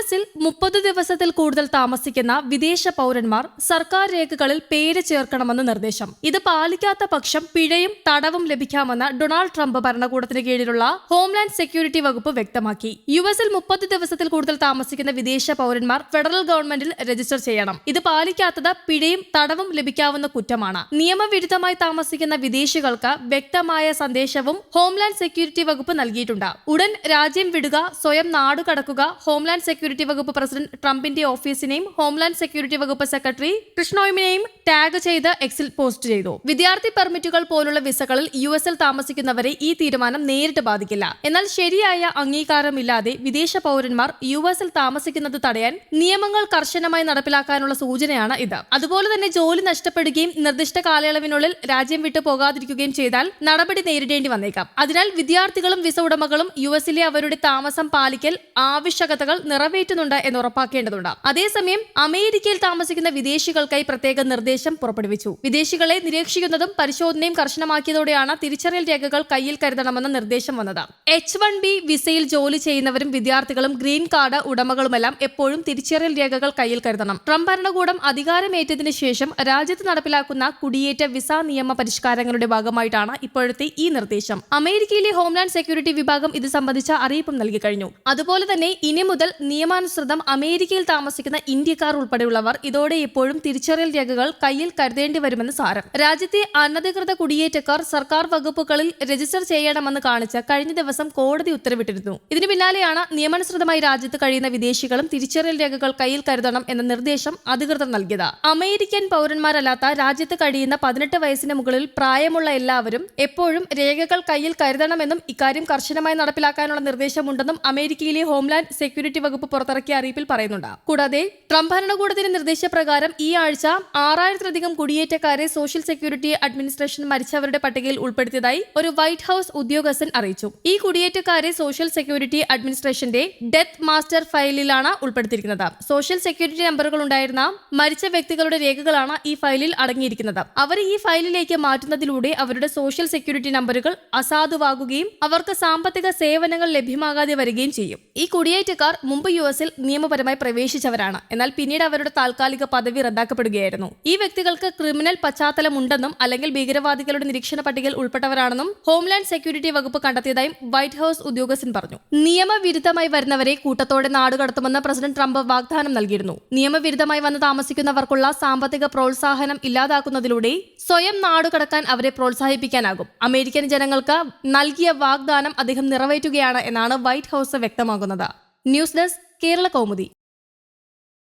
എസിൽ മുപ്പത് ദിവസത്തിൽ കൂടുതൽ താമസിക്കുന്ന വിദേശ പൗരന്മാർ സർക്കാർ രേഖകളിൽ പേര് ചേർക്കണമെന്ന് നിർദ്ദേശം. ഇത് പാലിക്കാത്ത പക്ഷം പിഴയും തടവും ലഭിക്കാമെന്ന് ഡൊണാൾഡ് ട്രംപ് ഭരണകൂടത്തിന് കീഴിലുള്ള ഹോംലാൻഡ് സെക്യൂരിറ്റി വകുപ്പ് വ്യക്തമാക്കി. യു എസിൽ മുപ്പത് ദിവസത്തിൽ കൂടുതൽ താമസിക്കുന്ന വിദേശ പൗരന്മാർ ഫെഡറൽ ഗവൺമെന്റിൽ രജിസ്റ്റർ ചെയ്യണം. ഇത് പാലിക്കാത്തത് പിഴയും തടവും ലഭിക്കാവുന്ന കുറ്റമാണ്. നിയമവിരുദ്ധമായി താമസിക്കുന്ന വിദേശികൾക്ക് വ്യക്തമായ സന്ദേശവും ഹോംലാൻഡ് സെക്യൂരിറ്റി വകുപ്പ് നൽകിയിട്ടുണ്ട്. ഉടൻ രാജ്യം വിടുക സ്വയം നാടുകടക്കുക ഹോംലാൻഡ് സെക്യൂരിറ്റി വകുപ്പ് പ്രസിഡന്റ് ട്രംപിന്റെ ഓഫീസിനെയും ഹോംലാൻഡ് സെക്യൂരിറ്റി വകുപ്പ് സെക്രട്ടറി കൃഷ്ണോയിമിനെയും ടാഗ് ചെയ്ത് എക്സിൽ പോസ്റ്റ് ചെയ്തു. വിദ്യാർത്ഥി പെർമിറ്റുകൾ പോലുള്ള വിസകളിൽ യു താമസിക്കുന്നവരെ ഈ തീരുമാനം നേരിട്ട് ബാധിക്കില്ല. എന്നാൽ ശരിയായ അംഗീകാരമില്ലാതെ വിദേശ പൗരന്മാർ യു താമസിക്കുന്നത് തടയാൻ നിയമങ്ങൾ കർശനമായി നടപ്പിലാക്കാനുള്ള സൂചനയാണ് ഇത്. അതുപോലെ തന്നെ ജോലി നഷ്ടപ്പെടുകയും നിർദ്ദിഷ്ട കാലയളവിനുള്ളിൽ രാജ്യം വിട്ടു പോകാതിരിക്കുകയും ചെയ്താൽ നടപടി നേരിടേണ്ടി വന്നേക്കാം. അതിനാൽ വിദ്യാർത്ഥികളും വിസ ഉടമകളും യു എസിലെ അവരുടെ താമസം പാലിക്കൽ ആവശ്യകതകൾ നിറവേറ്റുന്നുണ്ട് എന്ന് ഉറപ്പാക്കേണ്ടതുണ്ട്. അതേസമയം അമേരിക്കയിൽ താമസിക്കുന്ന വിദേശികൾക്കായി പ്രത്യേക നിർദ്ദേശം പുറപ്പെടുവിച്ചു. വിദേശികളെ നിരീക്ഷിക്കുന്നതും പരിശോധനയും കർശനമാക്കിയതോടെയാണ് തിരിച്ചറിയൽ രേഖകൾ കയ്യിൽ കരുതണമെന്ന നിർദ്ദേശം വന്നത്. എച്ച് വൺ ബി വിസയിൽ ജോലി ചെയ്യുന്നവരും വിദ്യാർത്ഥികളും ഗ്രീൻ കാർഡ് ഉടമകളുമെല്ലാം എപ്പോഴും തിരിച്ചറിയൽ രേഖകൾ കയ്യിൽ കരുതണം. ട്രംപ് ഭരണകൂടം അധികാരമേറ്റതിനു ശേഷം രാജ്യത്ത് നടപ്പിലാക്കുന്ന കുടിയേറ്റ വിസ നിയമ പരിഷ്കാരങ്ങളുടെ ഭാഗമായിട്ടാണ് ഇപ്പോഴത്തെ ഈ നിർദ്ദേശം. അമേരിക്കയിലെ ഹോംലാൻഡ് സെക്യൂരിറ്റി വിഭാഗം ഇത് സംബന്ധിച്ച അറിയിപ്പും നൽകി കഴിഞ്ഞു അതുപോലെ തന്നെ ഇനി മുതൽ നിയമാനുസൃതം അമേരിക്കയിൽ താമസിക്കുന്ന ഇന്ത്യക്കാർ ഉൾപ്പെടെയുള്ളവർ ഇതോടെ എപ്പോഴും തിരിച്ചറിയൽ രേഖകൾ കയ്യിൽ കരുതേണ്ടി വരുമെന്ന് സാരം. രാജ്യത്തെ അനധികൃത കുടിയേറ്റക്കാർ സർക്കാർ വകുപ്പുകളിൽ രജിസ്റ്റർ ചെയ്യണമെന്ന് കാണിച്ച് കഴിഞ്ഞ ദിവസം കോടതി ഉത്തരവിട്ടിരുന്നു. ഇതിനു പിന്നാലെയാണ് നിയമാനുസൃതമായി രാജ്യത്ത് കഴിയുന്ന വിദേശികളും തിരിച്ചറിയൽ രേഖകൾ കയ്യിൽ കരുതണം എന്ന നിർദ്ദേശം അധികൃതർ നൽകിയത്. അമേരിക്കൻ പൗരന്മാരല്ലാത്ത രാജ്യത്ത് കഴിയുന്ന പതിനെട്ട് വയസ്സിന് മുകളിൽ പ്രായമുള്ള എല്ലാവരും എപ്പോഴും രേഖകൾ കയ്യിൽ കരുതണമെന്നും ഇക്കാര്യം കർശനമായി നടപ്പിലാക്കാനുള്ള നിർദ്ദേശമുണ്ടെന്നും അമേരിക്കയിലെ ഹോംലാൻഡ് സെക്യൂരിറ്റി വകുപ്പ് പുറത്തിറക്കിയ അറിയിപ്പിൽ പറയുന്നുണ്ട്. കൂടാതെ ട്രംപ് ഭരണകൂടത്തിന്റെ നിർദ്ദേശപ്രകാരം ഈ ആഴ്ച ആറായിരത്തിലധികം കുടിയേറ്റക്കാരെ സോഷ്യൽ സെക്യൂരിറ്റി അഡ്മിനിസ്ട്രേഷൻ മരിച്ചവരുടെ പട്ടികയിൽ ഉൾപ്പെടുത്തിയതായി ഒരു വൈറ്റ് ഹൌസ് ഉദ്യോഗസ്ഥൻ അറിയിച്ചു. ഈ കുടിയേറ്റക്കാരെ സോഷ്യൽ സെക്യൂരിറ്റി അഡ്മിനിസ്ട്രേഷന്റെ ഡെത്ത് മാസ്റ്റർ ഫയലിലാണ് ഉൾപ്പെടുത്തിയിരിക്കുന്നത്. സോഷ്യൽ സെക്യൂരിറ്റി നമ്പറുകൾ ഉണ്ടായിരുന്ന മരിച്ച വ്യക്തികളുടെ രേഖകളാണ് ഈ ഫയലിൽ അടങ്ങിയിരിക്കുന്നത്. അവരെ ഈ ഫയലിലേക്ക് മാറ്റുന്നതിലൂടെ അവരുടെ സോഷ്യൽ സെക്യൂരിറ്റി നമ്പറുകൾ അസാധുവാകുകയും അവർക്ക് സാമ്പത്തിക സേവനങ്ങൾ ലഭ്യമാകാതെ വരികയും ചെയ്യും. ഈ കുടിയേറ്റക്കാർ മുമ്പ് യു എസിൽ നിയമപരമായി പ്രവേശിച്ചവരാണ്. എന്നാൽ പിന്നീട് അവരുടെ താൽക്കാലിക പദവി റദ്ദാക്കപ്പെടുകയായിരുന്നു. ഈ വ്യക്തികൾക്ക് ക്രിമിനൽ പശ്ചാത്തലമുണ്ടെന്നും അല്ലെങ്കിൽ ഭീകരവാദികളുടെ നിരീക്ഷണ പട്ടികയിൽ ഉൾപ്പെട്ടവരാണെന്നും ഹോംലാൻഡ് സെക്യൂരിറ്റി വകുപ്പ് കണ്ടെത്തിയതായും വൈറ്റ് ഹൌസ് ഉദ്യോഗസ്ഥൻ പറഞ്ഞു. നിയമവിരുദ്ധമായി വരുന്നവരെ കൂട്ടത്തോടെ നാടുകടത്തുമെന്ന് പ്രസിഡന്റ് ട്രംപ് വാഗ്ദാനം നൽകിയിരുന്നു. നിയമവിരുദ്ധമായി വന്ന് താമസിക്കുന്നവർക്കുള്ള സാമ്പത്തിക പ്രോത്സാഹനം ഇല്ലാതാക്കുന്നതിലൂടെ സ്വയം നാടുകടക്കാൻ അവരെ പ്രോത്സാഹിപ്പിക്കാനാകും. അമേരിക്കൻ ജനങ്ങൾക്ക് നൽകിയ വാഗ്ദാനം അദ്ദേഹം നിറവേറ്റുകയാണ് എന്നാണ് വൈറ്റ് ഹൌസ് വ്യക്തമാക്കുന്നത്. News desk Kerala Kaumudi